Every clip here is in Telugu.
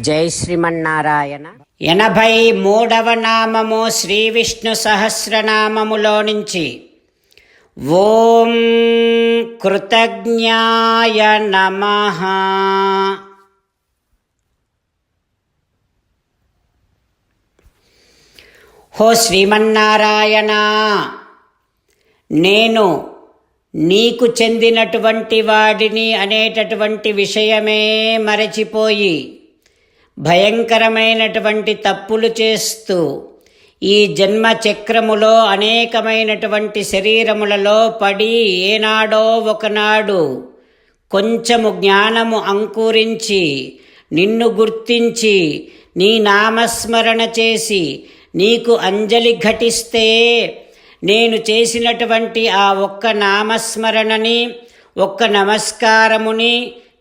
జై శ్రీమన్నారాయణ. ఎనభై మూడవ నామము శ్రీ విష్ణు సహస్రనామములో నుంచి ఓం కృతజ్ఞాయ నమ. హో శ్రీమన్నారాయణ నేను నీకు చెందినటువంటి వాడిని అనేటటువంటి విషయమే మరచిపోయి భయంకరమైనటువంటి తప్పులు చేస్తూ ఈ జన్మ చక్రములో అనేకమైనటువంటి శరీరములలో పడి ఏనాడో ఒకనాడు కొంచెము జ్ఞానము అంకురించి నిన్ను గుర్తించి నీ నామస్మరణ చేసి నీకు అంజలి ఘటిస్తే నేను చేసినటువంటి ఆ ఒక్క నామస్మరణని ఒక్క నమస్కారముని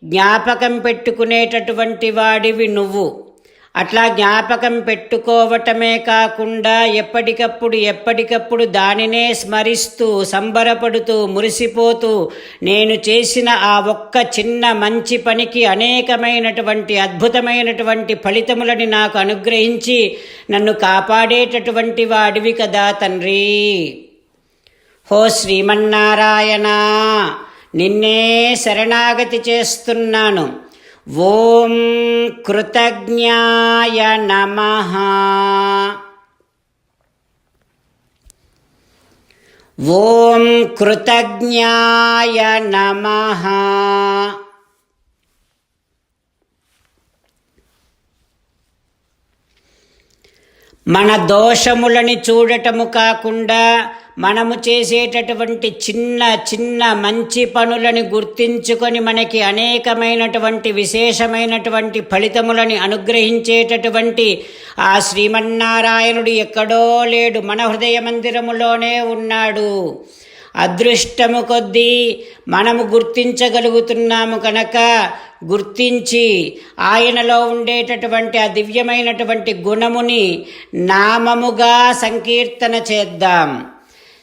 జ్ఞాపకం పెట్టుకునేటటువంటి వాడివి నువ్వు. అట్లా జ్ఞాపకం పెట్టుకోవటమే కాకుండా ఎప్పటికప్పుడు ఎప్పటికప్పుడు దానినే స్మరిస్తూ సంబరపడుతూ మురిసిపోతూ నేను చేసిన ఆ ఒక్క చిన్న మంచి పనికి అనేకమైనటువంటి అద్భుతమైనటువంటి ఫలితములని నాకు అనుగ్రహించి నన్ను కాపాడేటటువంటి వాడివి కదా తండ్రి. హో శ్రీమన్నారాయణ! నిన్నే శరణాగతి చేస్తున్నాను. ఓం కృతజ్ఞాయ నమ. ఓం కృతజ్ఞాయ నమ. మన దోషములని చూడటము కాకుండా మనము చేసేటటువంటి చిన్న చిన్న మంచి పనులని గుర్తించుకొని మనకి అనేకమైనటువంటి విశేషమైనటువంటి ఫలితములని అనుగ్రహించేటటువంటి ఆ శ్రీమన్నారాయణుడు ఎక్కడో లేడు. మన హృదయ మందిరములోనే ఉన్నాడు. అదృష్టము కొద్దీ మనము గుర్తించగలుగుతున్నాము కనుక గుర్తించి ఆయనలో ఉండేటటువంటి ఆ దివ్యమైనటువంటి గుణముని నామముగా సంకీర్తన చేద్దాం.